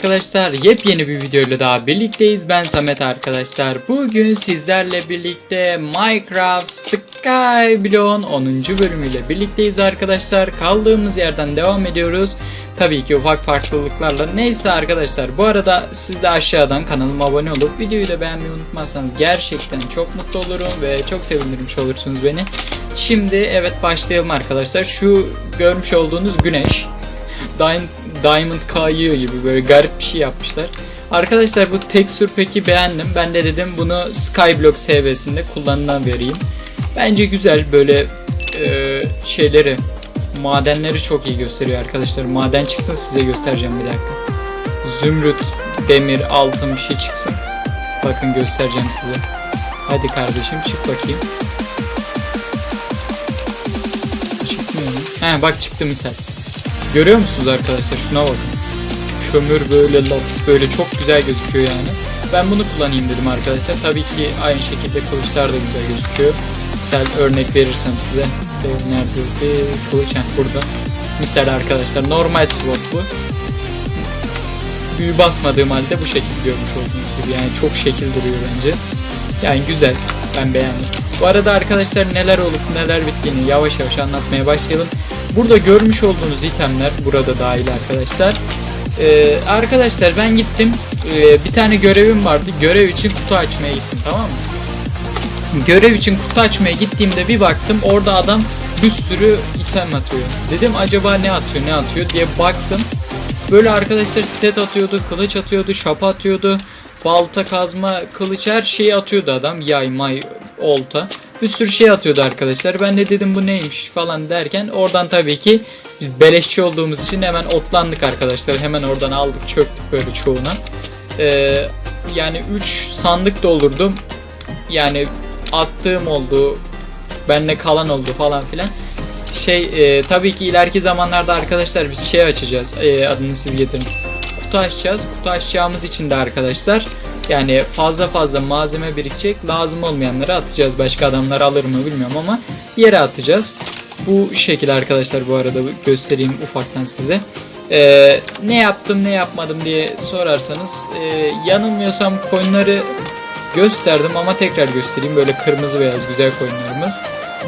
arkadaşlar. Yepyeni bir videoyla daha birlikteyiz. Ben Samet arkadaşlar. Bugün sizlerle birlikte Minecraft Skyblock'un 10. bölümüyle birlikteyiz arkadaşlar. Kaldığımız yerden devam ediyoruz. Tabii ki ufak farklılıklarla. Neyse arkadaşlar bu arada siz de aşağıdan kanalıma abone olup videoyu da beğenmeyi unutmazsanız gerçekten çok mutlu olurum ve çok sevindirmiş olursunuz beni. Şimdi evet başlayalım arkadaşlar. Şu görmüş olduğunuz güneş. Diamond, Diamond kayıyor gibi böyle garip bir şey yapmışlar. Arkadaşlar bu tekstür peki beğendim. Ben de dedim bunu Skyblock seviyesinde kullanılan vereyim. Bence güzel böyle e, şeyleri madenleri çok iyi gösteriyor arkadaşlar. Maden çıksın size göstereceğim bir dakika. Zümrüt, demir, altın bir şey çıksın. Bakın göstereceğim size. Hadi kardeşim çık bakayım. Çıkmıyor mu? He bak çıktı misal. Görüyor musunuz arkadaşlar? Şuna bakın. Kömür böyle, lapis böyle çok güzel gözüküyor yani. Ben bunu kullanayım dedim arkadaşlar. Tabii ki aynı şekilde kılıçlar da güzel gözüküyor. Misal örnek verirsem size. Nerede? E, kılıç heh, burada. Misal arkadaşlar normal sword bu. Büyü basmadığım halde bu şekilde görmüş olduğunuz gibi. Yani çok şekil duruyor bence. Yani güzel. Ben beğendim. Bu arada arkadaşlar neler olup neler bittiğini yavaş yavaş anlatmaya başlayalım. Burada görmüş olduğunuz itemler burada dahil arkadaşlar. Ee, arkadaşlar ben gittim. Ee, bir tane görevim vardı. Görev için kutu açmaya gittim tamam mı? Görev için kutu açmaya gittiğimde bir baktım orada adam bir sürü item atıyor. Dedim acaba ne atıyor ne atıyor diye baktım. Böyle arkadaşlar set atıyordu, kılıç atıyordu, şapa atıyordu. Balta, kazma, kılıç her şeyi atıyordu adam. Yay, may, olta. Bir sürü şey atıyordu arkadaşlar. Ben de dedim bu neymiş falan derken oradan tabii ki biz beleşçi olduğumuz için hemen otlandık arkadaşlar. Hemen oradan aldık çöktük böyle çoğuna. Ee, yani 3 sandık doldurdum. Yani attığım oldu. Benle kalan oldu falan filan. Şey e, tabii ki ileriki zamanlarda arkadaşlar biz şey açacağız. E, adını siz getirin. Kutu açacağız. Kutu açacağımız için de arkadaşlar yani fazla fazla malzeme birikecek. Lazım olmayanları atacağız. Başka adamlar alır mı bilmiyorum ama yere atacağız. Bu şekil arkadaşlar bu arada göstereyim ufaktan size. Ee, ne yaptım ne yapmadım diye sorarsanız e, yanılmıyorsam coinleri gösterdim ama tekrar göstereyim. Böyle kırmızı beyaz güzel coinlerimiz.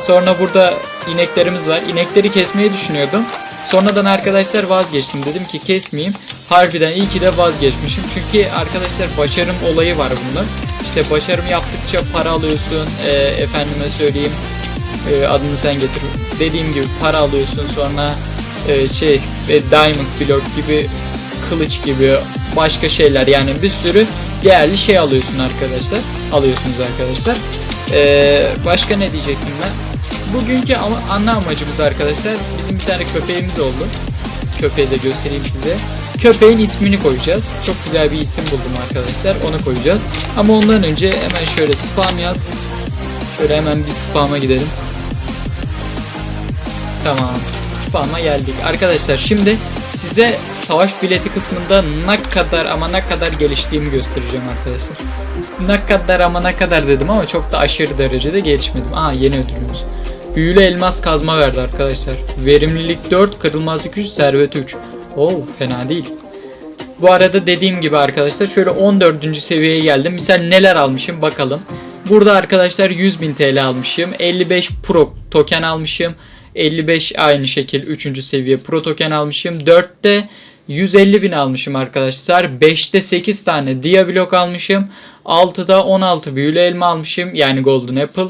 Sonra burada ineklerimiz var. İnekleri kesmeyi düşünüyordum. Sonradan arkadaşlar vazgeçtim. Dedim ki kesmeyeyim. Harbiden iyi ki de vazgeçmişim. Çünkü arkadaşlar başarım olayı var bunda. İşte başarım yaptıkça para alıyorsun. E, efendime söyleyeyim. E, adını sen getir. Dediğim gibi para alıyorsun. Sonra e, şey e, diamond block gibi kılıç gibi başka şeyler yani bir sürü değerli şey alıyorsun arkadaşlar. Alıyorsunuz arkadaşlar. E, başka ne diyecektim ben? Bugünkü ama ana amacımız arkadaşlar bizim bir tane köpeğimiz oldu. Köpeği de göstereyim size. Köpeğin ismini koyacağız. Çok güzel bir isim buldum arkadaşlar. Onu koyacağız. Ama ondan önce hemen şöyle spam yaz. Şöyle hemen bir spam'a gidelim. Tamam. Spam'a geldik. Arkadaşlar şimdi size savaş bileti kısmında ne kadar ama ne kadar geliştiğimi göstereceğim arkadaşlar. Ne kadar ama ne kadar dedim ama çok da aşırı derecede gelişmedim. Aa yeni ödülümüz. Büyülü elmas kazma verdi arkadaşlar. Verimlilik 4, kırılmazlık 3, servet 3. Oo fena değil. Bu arada dediğim gibi arkadaşlar şöyle 14. seviyeye geldim. Misal neler almışım bakalım. Burada arkadaşlar 100.000 TL almışım. 55 pro token almışım. 55 aynı şekil 3. seviye pro token almışım. 4'te 150 bin almışım arkadaşlar. 5'te 8 tane dia blok almışım. 6'da 16 büyülü elma almışım. Yani golden apple.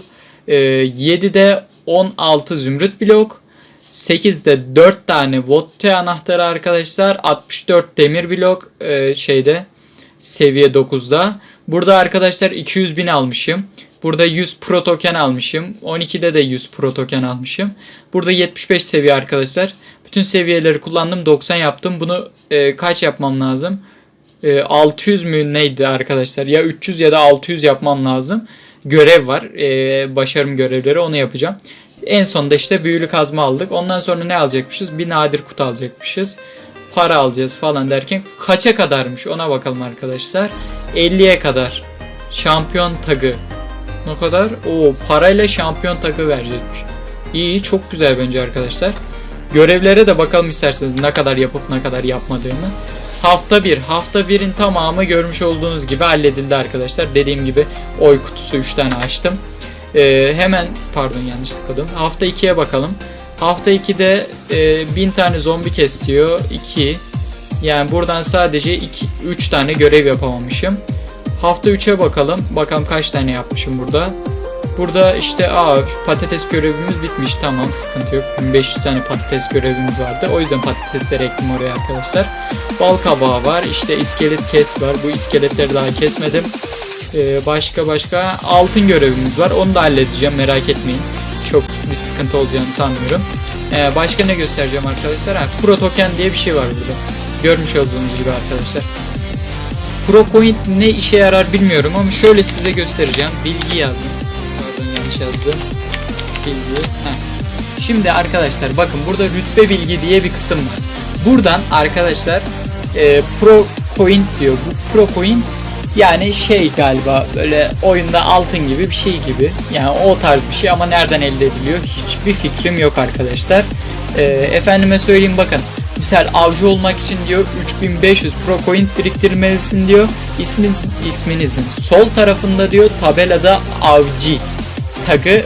Ee, 7'de 16 zümrüt blok. 8'de 4 tane votte anahtarı arkadaşlar. 64 demir blok e, şeyde seviye 9'da. Burada arkadaşlar 200 bin almışım. Burada 100 pro token almışım. 12'de de 100 pro token almışım. Burada 75 seviye arkadaşlar. Bütün seviyeleri kullandım. 90 yaptım. Bunu e, kaç yapmam lazım? E, 600 mü neydi arkadaşlar? Ya 300 ya da 600 yapmam lazım. Görev var. E, başarım görevleri onu yapacağım. En sonunda işte büyülü kazma aldık. Ondan sonra ne alacakmışız? Bir nadir kutu alacakmışız. Para alacağız falan derken kaça kadarmış ona bakalım arkadaşlar. 50'ye kadar. Şampiyon tagı. Ne kadar? O parayla şampiyon tagı verecekmiş. İyi çok güzel bence arkadaşlar. Görevlere de bakalım isterseniz ne kadar yapıp ne kadar yapmadığımı. hafta 1. Hafta 1'in tamamı görmüş olduğunuz gibi halledildi arkadaşlar. Dediğim gibi oy kutusu 3 tane açtım. Ee, hemen pardon yanlış tıkladım. Hafta 2'ye bakalım. Hafta 2'de e, 1000 tane zombi kes diyor. 2. Yani buradan sadece 2 3 tane görev yapamamışım. Hafta 3'e bakalım. Bakalım kaç tane yapmışım burada. Burada işte aa patates görevimiz bitmiş. Tamam sıkıntı yok. 1500 tane patates görevimiz vardı. O yüzden patatesleri ektim oraya arkadaşlar. Bal kabağı var. İşte iskelet kes var. Bu iskeletleri daha kesmedim. Ee, başka başka altın görevimiz var. Onu da halledeceğim. Merak etmeyin. Çok bir sıkıntı olacağını sanmıyorum. Ee, başka ne göstereceğim arkadaşlar? Ha, Pro Token diye bir şey var burada. Görmüş olduğunuz gibi arkadaşlar. ProCoin ne işe yarar bilmiyorum ama şöyle size göstereceğim. Bilgi yazdım. Pardon yanlış yazdım. Bilgi. Heh. Şimdi arkadaşlar bakın burada rütbe bilgi diye bir kısım var. Buradan arkadaşlar e, ProCoin diyor. Bu ProCoin yani şey galiba böyle oyunda altın gibi bir şey gibi. Yani o tarz bir şey ama nereden elde ediliyor hiçbir fikrim yok arkadaşlar. E, efendime söyleyeyim bakın. Misal avcı olmak için diyor 3500 pro coin biriktirmelisin diyor. İsminiz, isminizin sol tarafında diyor tabelada avcı tagı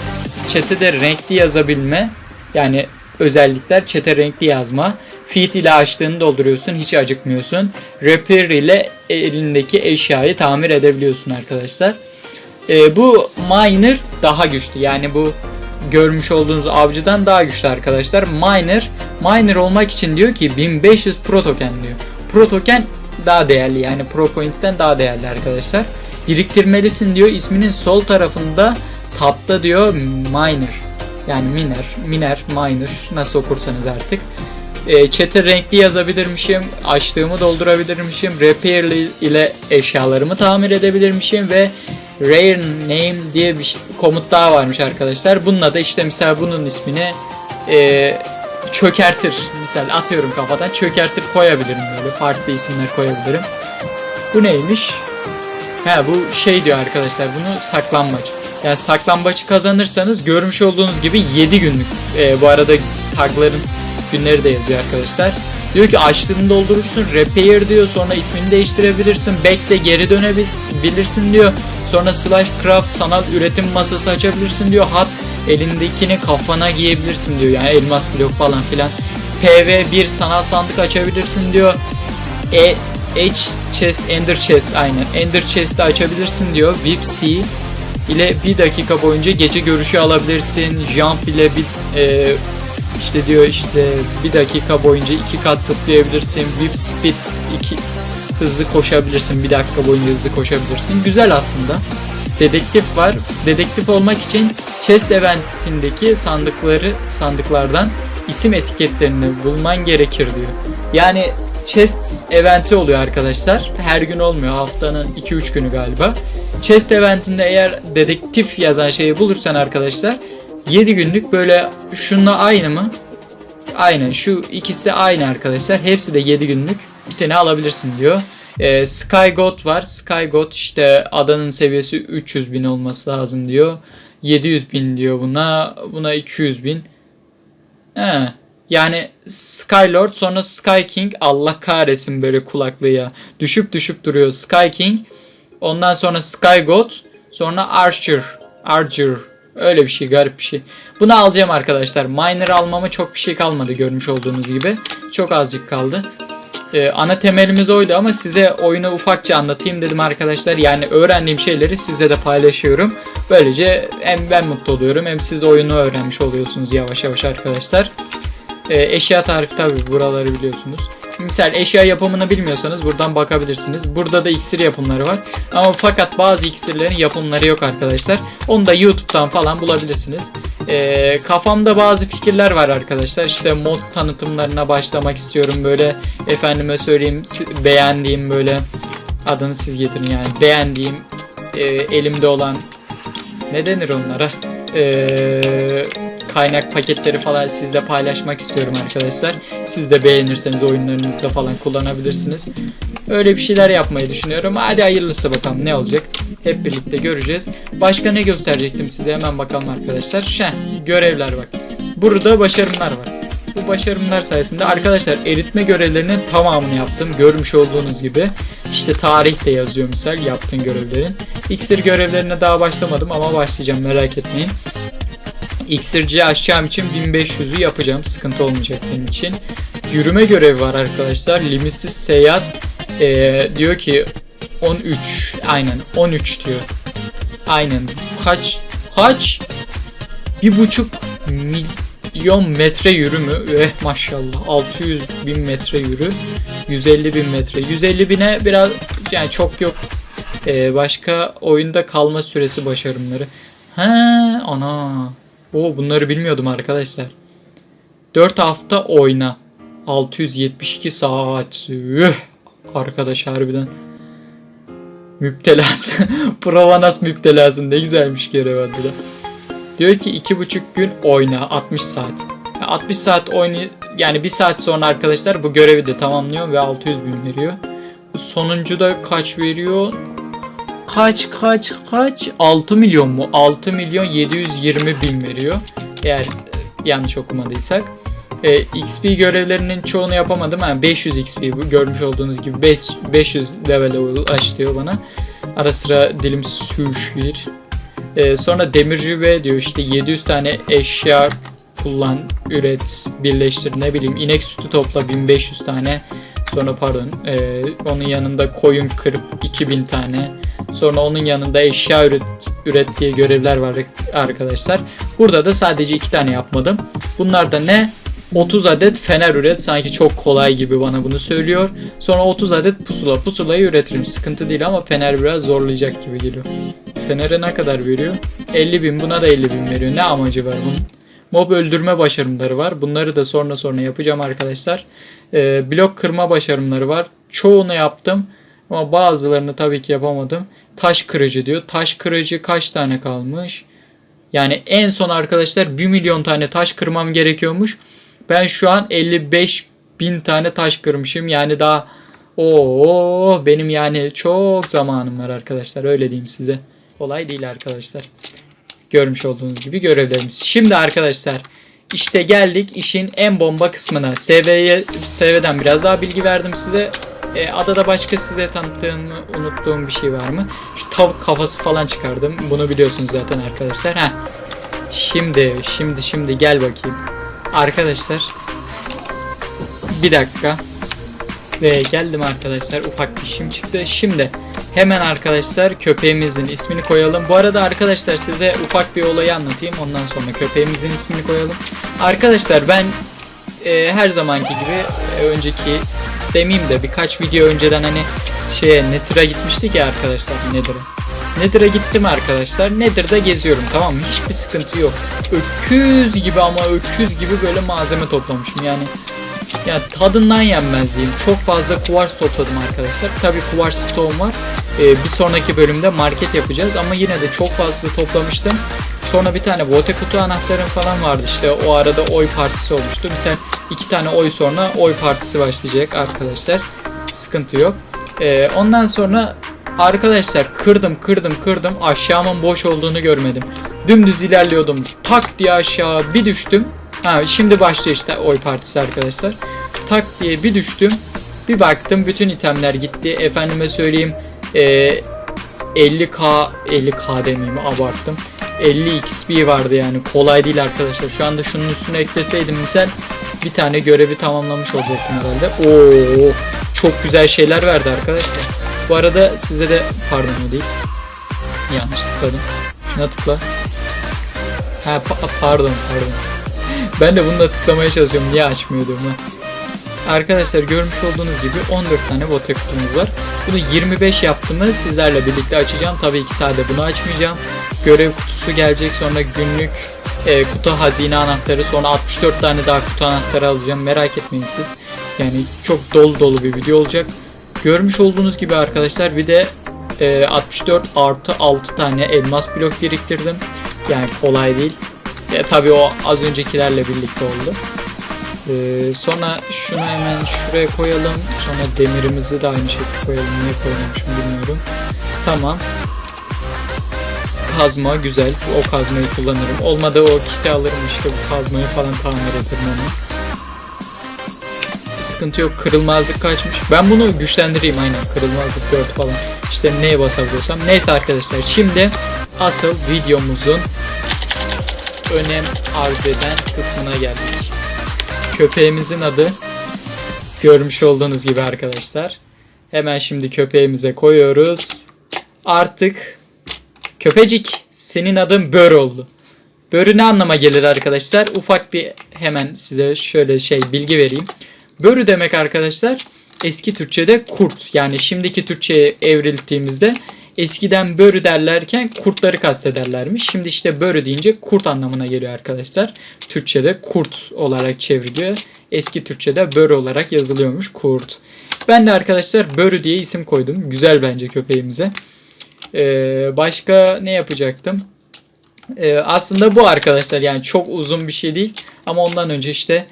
çetede renkli yazabilme yani özellikler çete renkli yazma. Feed ile açtığını dolduruyorsun hiç acıkmıyorsun. Repair ile elindeki eşyayı tamir edebiliyorsun arkadaşlar. Ee, bu miner daha güçlü yani bu görmüş olduğunuz avcıdan daha güçlü arkadaşlar. Miner, miner olmak için diyor ki 1500 pro token diyor. Pro token daha değerli yani pro coin'den daha değerli arkadaşlar. Biriktirmelisin diyor. İsminin sol tarafında tapta diyor miner. Yani miner, miner, miner nasıl okursanız artık. E, chat'e renkli yazabilirmişim, açtığımı doldurabilirmişim, repair ile eşyalarımı tamir edebilirmişim ve rare name diye bir komut daha varmış arkadaşlar. Bununla da işte mesela bunun ismini e, çökertir. Misal atıyorum kafadan çökertir koyabilirim böyle farklı isimler koyabilirim. Bu neymiş? Ha bu şey diyor arkadaşlar bunu saklambaç. Yani saklambaçı kazanırsanız görmüş olduğunuz gibi 7 günlük. E, bu arada tagların günleri de yazıyor arkadaşlar. Diyor ki açlığını doldurursun. Repair diyor. Sonra ismini değiştirebilirsin. Bekle geri dönebilirsin diyor. Sonra slash craft sanal üretim masası açabilirsin diyor. Hat elindekini kafana giyebilirsin diyor. Yani elmas blok falan filan. PV1 sanal sandık açabilirsin diyor. E H chest, ender chest aynen. Ender chest'i açabilirsin diyor. VIP C ile bir dakika boyunca gece görüşü alabilirsin. Jump ile bir e, işte diyor işte bir dakika boyunca iki kat zıplayabilirsin. Whip speed iki hızlı koşabilirsin. Bir dakika boyunca hızlı koşabilirsin. Güzel aslında. Dedektif var. Dedektif olmak için chest eventindeki sandıkları sandıklardan isim etiketlerini bulman gerekir diyor. Yani chest eventi oluyor arkadaşlar. Her gün olmuyor. Haftanın 2-3 günü galiba. Chest eventinde eğer dedektif yazan şeyi bulursan arkadaşlar 7 günlük böyle şununla aynı mı? Aynen şu ikisi aynı arkadaşlar. Hepsi de 7 günlük. İstediğini alabilirsin diyor. Ee, Sky God var. Sky God işte adanın seviyesi 300 bin olması lazım diyor. 700 bin diyor buna. Buna 200 bin. He. Yani Skylord sonra Sky King Allah kahretsin böyle kulaklığı ya. Düşüp düşüp duruyor Sky King. Ondan sonra Sky God. Sonra Archer. Archer. Öyle bir şey garip bir şey. Bunu alacağım arkadaşlar. Miner almama çok bir şey kalmadı görmüş olduğunuz gibi. Çok azıcık kaldı. Ee, ana temelimiz oydu ama size oyunu ufakça anlatayım dedim arkadaşlar. Yani öğrendiğim şeyleri sizle de paylaşıyorum. Böylece hem ben mutlu oluyorum hem siz oyunu öğrenmiş oluyorsunuz yavaş yavaş arkadaşlar. Ee, eşya tarifi tabi buraları biliyorsunuz. Misal eşya yapımını bilmiyorsanız buradan bakabilirsiniz. Burada da iksir yapımları var. Ama fakat bazı iksirlerin yapımları yok arkadaşlar. Onu da YouTube'dan falan bulabilirsiniz. Ee, kafamda bazı fikirler var arkadaşlar. İşte mod tanıtımlarına başlamak istiyorum. Böyle efendime söyleyeyim beğendiğim böyle adını siz getirin yani. Beğendiğim e, elimde olan ne denir onlara? Ee, kaynak paketleri falan sizle paylaşmak istiyorum arkadaşlar. Siz de beğenirseniz oyunlarınızda falan kullanabilirsiniz. Öyle bir şeyler yapmayı düşünüyorum. Hadi hayırlısı bakalım ne olacak. Hep birlikte göreceğiz. Başka ne gösterecektim size hemen bakalım arkadaşlar. Şen görevler bak. Burada başarımlar var. Bu başarımlar sayesinde arkadaşlar eritme görevlerinin tamamını yaptım. Görmüş olduğunuz gibi. İşte tarih de yazıyor misal yaptığın görevlerin. İksir görevlerine daha başlamadım ama başlayacağım merak etmeyin. İksirciyi aşacağım için 1500'ü yapacağım. Sıkıntı olmayacak benim için. Yürüme görevi var arkadaşlar. Limitsiz seyahat ee, diyor ki 13 aynen 13 diyor. Aynen kaç kaç bir buçuk milyon metre yürü mü? Ve maşallah 600 bin metre yürü. 150 bin metre. 150 bine biraz yani çok yok. Ee, başka oyunda kalma süresi başarımları. He ana. O bunları bilmiyordum arkadaşlar. 4 hafta oyna. 672 saat. Üh. Arkadaş harbiden. Müptelası. Provanas müptelası ne güzelmiş görev adı da. Diyor ki iki buçuk gün oyna 60 saat. 60 saat oynay yani bir saat sonra arkadaşlar bu görevi de tamamlıyor ve 600 bin veriyor. Bu sonuncu da kaç veriyor? Kaç kaç kaç? 6 milyon mu? 6 milyon 720 bin veriyor. Eğer e, yanlış okumadıysak. E, XP görevlerinin çoğunu yapamadım. Yani 500 XP bu görmüş olduğunuz gibi 5, 500 level aç diyor bana. Ara sıra dilim sürüşüyor. Ee, sonra demirci ve diyor işte 700 tane eşya kullan, üret, birleştir ne bileyim inek sütü topla 1500 tane. Sonra pardon e, onun yanında koyun kırıp 2000 tane. Sonra onun yanında eşya üret, üret diye görevler var arkadaşlar. Burada da sadece iki tane yapmadım. Bunlar da ne? 30 adet fener üret. Sanki çok kolay gibi bana bunu söylüyor. Sonra 30 adet pusula. Pusulayı üretirim. Sıkıntı değil ama fener biraz zorlayacak gibi geliyor. Fener'e ne kadar veriyor? 50 bin. Buna da 50 bin veriyor. Ne amacı var bunun? Mob öldürme başarımları var. Bunları da sonra sonra yapacağım arkadaşlar. Ee, blok kırma başarımları var. Çoğunu yaptım. Ama bazılarını tabii ki yapamadım. Taş kırıcı diyor. Taş kırıcı kaç tane kalmış? Yani en son arkadaşlar 1 milyon tane taş kırmam gerekiyormuş. Ben şu an 55 bin tane taş kırmışım. Yani daha o benim yani çok zamanım var arkadaşlar. Öyle diyeyim size. Kolay değil arkadaşlar. Görmüş olduğunuz gibi görevlerimiz. Şimdi arkadaşlar işte geldik işin en bomba kısmına. SV'ye SV'den biraz daha bilgi verdim size. E, adada başka size tanıttığım, unuttuğum bir şey var mı? Şu tavuk kafası falan çıkardım. Bunu biliyorsunuz zaten arkadaşlar. Heh. Şimdi, şimdi, şimdi gel bakayım. Arkadaşlar. Bir dakika. Ve geldim arkadaşlar. Ufak bir işim çıktı. Şimdi hemen arkadaşlar köpeğimizin ismini koyalım. Bu arada arkadaşlar size ufak bir olayı anlatayım. Ondan sonra köpeğimizin ismini koyalım. Arkadaşlar ben e, her zamanki gibi e, önceki demeyeyim de birkaç video önceden hani şeye Nether'a gitmiştik ya arkadaşlar Nether'a. Nether'a gittim arkadaşlar. Nether'da geziyorum tamam mı? Hiçbir sıkıntı yok. Öküz gibi ama öküz gibi böyle malzeme toplamışım yani. Yani tadından yenmez diyeyim. Çok fazla kuvars topladım arkadaşlar. Tabi kuvars stoğum var. Ee, bir sonraki bölümde market yapacağız ama yine de çok fazla toplamıştım. Sonra bir tane vote kutu anahtarım falan vardı işte o arada oy partisi olmuştu. Mesela iki tane oy sonra oy partisi başlayacak arkadaşlar. Sıkıntı yok. Ee, ondan sonra arkadaşlar kırdım kırdım kırdım aşağımın boş olduğunu görmedim. Dümdüz ilerliyordum. Tak diye aşağı bir düştüm. Ha şimdi başlıyor işte oy partisi arkadaşlar. Tak diye bir düştüm. Bir baktım bütün itemler gitti. Efendime söyleyeyim e, 50k 50k demeyeyim abarttım. 50 XP vardı yani kolay değil arkadaşlar. Şu anda şunun üstüne ekleseydim misal bir tane görevi tamamlamış olacaktım herhalde. Oo çok güzel şeyler verdi arkadaşlar. Bu arada size de pardon o değil. Yanlış tıkladım. Şuna tıkla. Ha pa- pardon pardon. Ben de bunu da tıklamaya çalışıyorum. Niye açmıyor diyorum ha. Arkadaşlar görmüş olduğunuz gibi 14 tane bote kutumuz var. Bunu 25 yaptığımı sizlerle birlikte açacağım. Tabii ki sadece bunu açmayacağım. Görev kutusu gelecek sonra günlük e, kutu hazine anahtarı sonra 64 tane daha kutu anahtarı alacağım. Merak etmeyin siz. Yani çok dolu dolu bir video olacak. Görmüş olduğunuz gibi arkadaşlar bir de e, 64 artı 6 tane elmas blok biriktirdim. Yani kolay değil. Ya, tabii o az öncekilerle birlikte oldu. Ee, sonra şunu hemen şuraya koyalım. Sonra demirimizi de aynı şekilde koyalım. Niye koymamışım bilmiyorum. Tamam. Kazma güzel. O kazmayı kullanırım. Olmadı o kiti alırım işte bu kazmayı falan tamir ederim onu. sıkıntı yok. Kırılmazlık kaçmış. Ben bunu güçlendireyim aynen. Kırılmazlık 4 falan. İşte neye basabiliyorsam. Neyse arkadaşlar şimdi asıl videomuzun önem arz eden kısmına geldik. Köpeğimizin adı görmüş olduğunuz gibi arkadaşlar. Hemen şimdi köpeğimize koyuyoruz. Artık köpecik senin adın Bör oldu. Börü ne anlama gelir arkadaşlar? Ufak bir hemen size şöyle şey bilgi vereyim. Börü demek arkadaşlar eski Türkçe'de kurt. Yani şimdiki Türkçe'ye evrildiğimizde eskiden börü derlerken kurtları kastederlermiş. Şimdi işte börü deyince kurt anlamına geliyor arkadaşlar. Türkçe'de kurt olarak çevriliyor. Eski Türkçe'de börü olarak yazılıyormuş kurt. Ben de arkadaşlar börü diye isim koydum. Güzel bence köpeğimize. Ee, başka ne yapacaktım? Ee, aslında bu arkadaşlar yani çok uzun bir şey değil. Ama ondan önce işte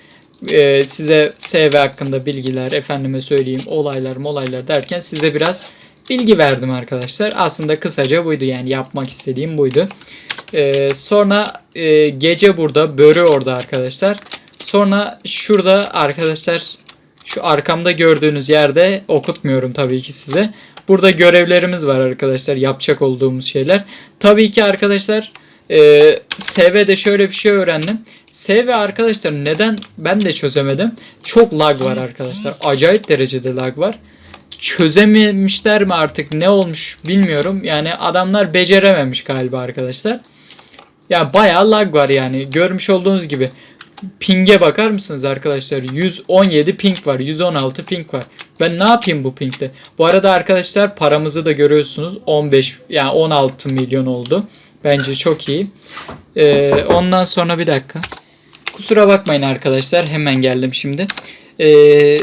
e, size SV hakkında bilgiler, efendime söyleyeyim olaylar molaylar derken size biraz bilgi verdim arkadaşlar. Aslında kısaca buydu yani yapmak istediğim buydu. Ee, sonra e, gece burada, börü orada arkadaşlar. Sonra şurada arkadaşlar şu arkamda gördüğünüz yerde okutmuyorum tabii ki size. Burada görevlerimiz var arkadaşlar yapacak olduğumuz şeyler. Tabii ki arkadaşlar e, SV'de şöyle bir şey öğrendim. SV arkadaşlar neden ben de çözemedim. Çok lag var arkadaşlar. Acayip derecede lag var. Çözememişler mi artık ne olmuş bilmiyorum. Yani adamlar becerememiş galiba arkadaşlar. Ya bayağı lag var yani. Görmüş olduğunuz gibi. Ping'e bakar mısınız arkadaşlar? 117 ping var. 116 ping var. Ben ne yapayım bu pingde? Bu arada arkadaşlar paramızı da görüyorsunuz. 15 yani 16 milyon oldu. Bence çok iyi. Ee, ondan sonra bir dakika. Kusura bakmayın arkadaşlar. Hemen geldim şimdi. Ee,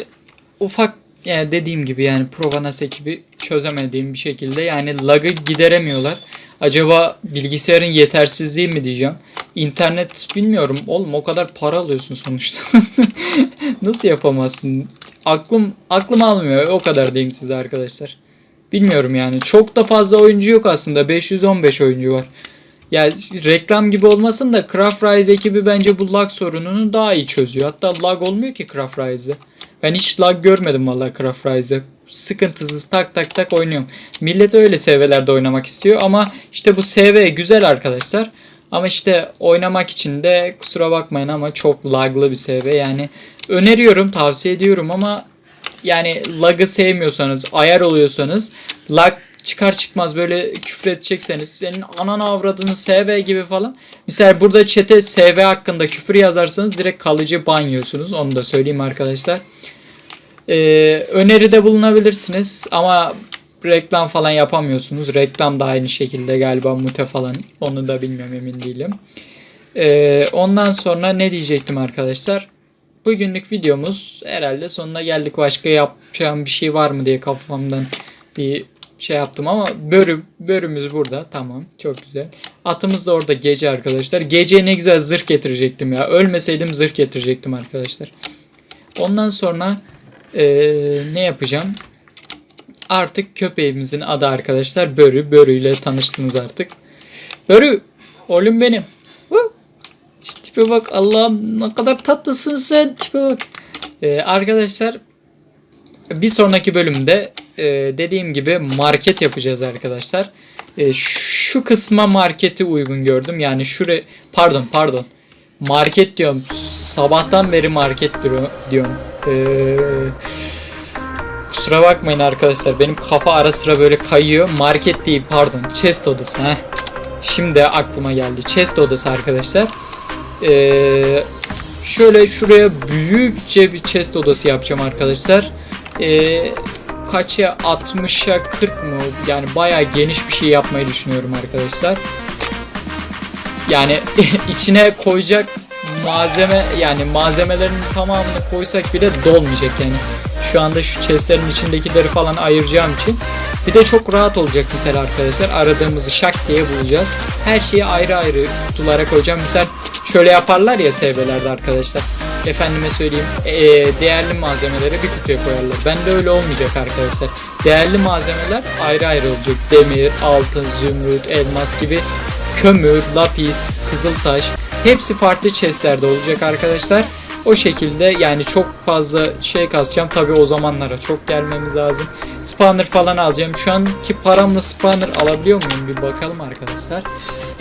ufak yani dediğim gibi yani Provanas ekibi çözemediğim bir şekilde yani lag'ı gideremiyorlar. Acaba bilgisayarın yetersizliği mi diyeceğim. İnternet bilmiyorum oğlum o kadar para alıyorsun sonuçta. Nasıl yapamazsın? Aklım aklım almıyor o kadar diyeyim size arkadaşlar. Bilmiyorum yani çok da fazla oyuncu yok aslında 515 oyuncu var. Yani reklam gibi olmasın da Craft Rise ekibi bence bu lag sorununu daha iyi çözüyor. Hatta lag olmuyor ki Craft Rise'de. Ben hiç lag görmedim vallahi Craft Rise'de. Sıkıntısız tak tak tak oynuyorum. Millet öyle SV'lerde oynamak istiyor ama işte bu SV güzel arkadaşlar. Ama işte oynamak için de kusura bakmayın ama çok laglı bir SV. Yani öneriyorum, tavsiye ediyorum ama yani lag'ı sevmiyorsanız, ayar oluyorsanız lag çıkar çıkmaz böyle küfür edecekseniz senin ananı avradını SV gibi falan. Mesela burada chat'e SV hakkında küfür yazarsanız direkt kalıcı ban yiyorsunuz. Onu da söyleyeyim arkadaşlar. Ee, öneride bulunabilirsiniz ama reklam falan yapamıyorsunuz. Reklam da aynı şekilde galiba mute falan. Onu da bilmiyorum emin değilim. Ee, ondan sonra ne diyecektim arkadaşlar? Bugünlük videomuz herhalde sonuna geldik. Başka yapacağım bir şey var mı diye kafamdan bir şey yaptım ama börü, börümüz burada. Tamam. Çok güzel. Atımız da orada gece arkadaşlar. Gece ne güzel zırh getirecektim ya. Ölmeseydim zırh getirecektim arkadaşlar. Ondan sonra eee, ne yapacağım? Artık köpeğimizin adı arkadaşlar Börü. Börü ile tanıştınız artık. Börü! Oğlum benim. İşte tipe bak Allah'ım ne kadar tatlısın sen tipe bak. Ee, arkadaşlar bir sonraki bölümde e, dediğim gibi market yapacağız arkadaşlar. E, şu kısma marketi uygun gördüm. Yani şuraya pardon pardon. Market diyorum. Sabahtan beri market diyor- diyorum. Eee Kusura bakmayın arkadaşlar. Benim kafa ara sıra böyle kayıyor. Market değil pardon. Chest odası. Heh. Şimdi aklıma geldi. Chest odası arkadaşlar. Ee, şöyle şuraya büyükçe bir chest odası yapacağım arkadaşlar. Ee, kaça 60'a 40 mı? Yani bayağı geniş bir şey yapmayı düşünüyorum arkadaşlar. Yani içine koyacak malzeme yani malzemelerin tamamını koysak bile dolmayacak yani. Şu anda şu chestlerin içindekileri falan ayıracağım için. Bir de çok rahat olacak mesela arkadaşlar. Aradığımızı şak diye bulacağız. Her şeyi ayrı ayrı kutulara koyacağım. Misal şöyle yaparlar ya sevvelerde arkadaşlar. Efendime söyleyeyim eee, değerli malzemeleri bir kutuya koyarlar. Bende öyle olmayacak arkadaşlar. Değerli malzemeler ayrı ayrı olacak. Demir, altın, zümrüt, elmas gibi kömür, lapis, kızıltaş hepsi farklı chestlerde olacak arkadaşlar. O şekilde yani çok fazla şey kasacağım. Tabi o zamanlara çok gelmemiz lazım. Spawner falan alacağım. Şu anki paramla spawner alabiliyor muyum? Bir bakalım arkadaşlar.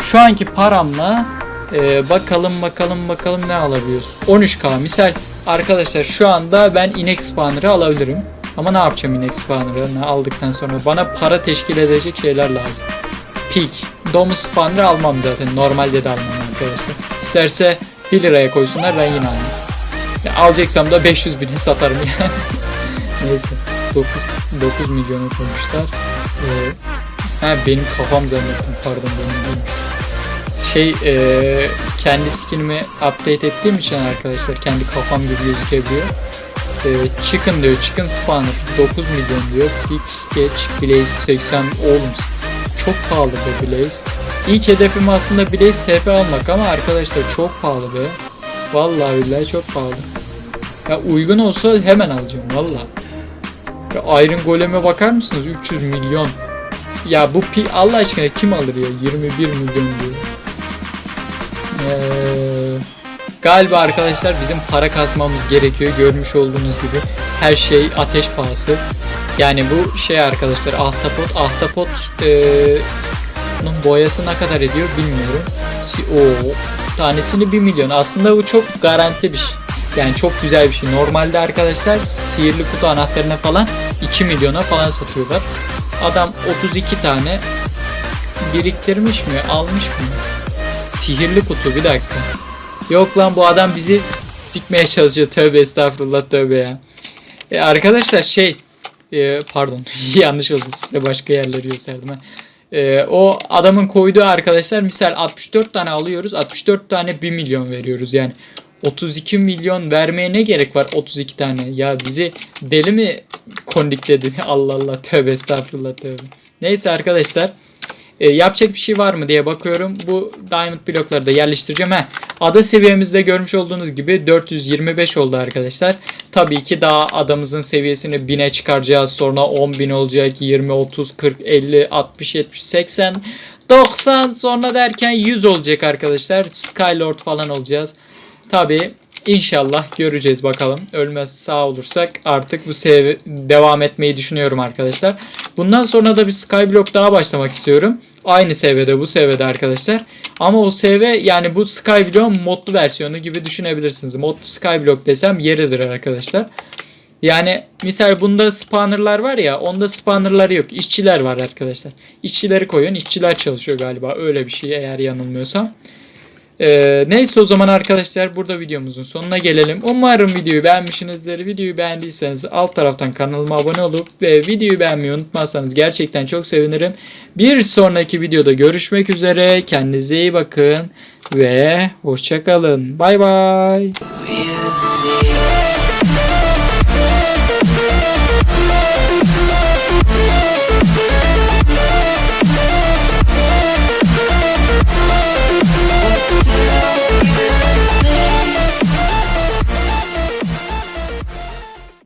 Şu anki paramla e, bakalım bakalım bakalım ne alabiliyoruz. 13k misal arkadaşlar şu anda ben inek spawner'ı alabilirim. Ama ne yapacağım inek spawner'ı aldıktan sonra? Bana para teşkil edecek şeyler lazım. Peak. Domuz spawner'ı almam zaten. Normalde de almam arkadaşlar. İsterse 1 liraya koysunlar ben yine almam. Ya alacaksam da 500 bini satarım yani. Neyse. 9, 9 milyonu koymuşlar. Ee, ha benim kafam zannettim. Pardon benim değilmiş. Şey e, kendi skinimi update ettiğim için arkadaşlar kendi kafam gibi gözükebiliyor. Ee, chicken diyor. Chicken spawner 9 milyon diyor. Peak geç Blaze 80 oğlum çok pahalı be Blaze. İlk hedefim aslında Blaze SP almak ama arkadaşlar çok pahalı be. Vallahi billahi çok pahalı. Ya uygun olsa hemen alacağım valla. Ya Iron Golem'e bakar mısınız? 300 milyon. Ya bu pi Allah aşkına kim alır ya? 21 milyon diyor. Ee, galiba arkadaşlar bizim para kasmamız gerekiyor. Görmüş olduğunuz gibi her şey ateş pahası. Yani bu şey arkadaşlar ahtapot. Ahtapot ee, bunun boyası ne kadar ediyor bilmiyorum. O tanesini 1 milyon. Aslında bu çok garanti bir şey. Yani çok güzel bir şey. Normalde arkadaşlar sihirli kutu anahtarına falan 2 milyona falan satıyorlar. Adam 32 tane biriktirmiş mi? Almış mı? Sihirli kutu bir dakika. Yok lan bu adam bizi sikmeye çalışıyor. Tövbe estağfurullah tövbe ya. E, arkadaşlar şey e, pardon yanlış oldu size başka yerleri gösterdim. E, o adamın koyduğu arkadaşlar misal 64 tane alıyoruz 64 tane 1 milyon veriyoruz yani 32 milyon vermeye ne gerek var 32 tane ya bizi deli mi kondikledi Allah Allah tövbe estağfurullah tövbe. Neyse arkadaşlar e, yapacak bir şey var mı diye bakıyorum. Bu diamond blokları da yerleştireceğim. Heh, ada seviyemizde görmüş olduğunuz gibi 425 oldu arkadaşlar. Tabii ki daha adamızın seviyesini 1000'e çıkaracağız. Sonra 10.000 olacak. 20, 30, 40, 50, 60, 70, 80, 90 sonra derken 100 olacak arkadaşlar. Skylord falan olacağız. Tabii İnşallah göreceğiz bakalım. Ölmez sağ olursak artık bu sev devam etmeyi düşünüyorum arkadaşlar. Bundan sonra da bir Skyblock daha başlamak istiyorum. Aynı seviyede bu seviyede arkadaşlar. Ama o seviye yani bu Skyblock'un modlu versiyonu gibi düşünebilirsiniz. Modlu Skyblock desem yeridir arkadaşlar. Yani misal bunda spawnerlar var ya onda spawnerlar yok. İşçiler var arkadaşlar. İşçileri koyun. işçiler çalışıyor galiba. Öyle bir şey eğer yanılmıyorsam. Ee, neyse o zaman arkadaşlar burada videomuzun sonuna gelelim. Umarım videoyu beğenmişsinizdir. Videoyu beğendiyseniz alt taraftan kanalıma abone olup ve videoyu beğenmeyi unutmazsanız gerçekten çok sevinirim. Bir sonraki videoda görüşmek üzere. Kendinize iyi bakın ve hoşçakalın. Bay bay.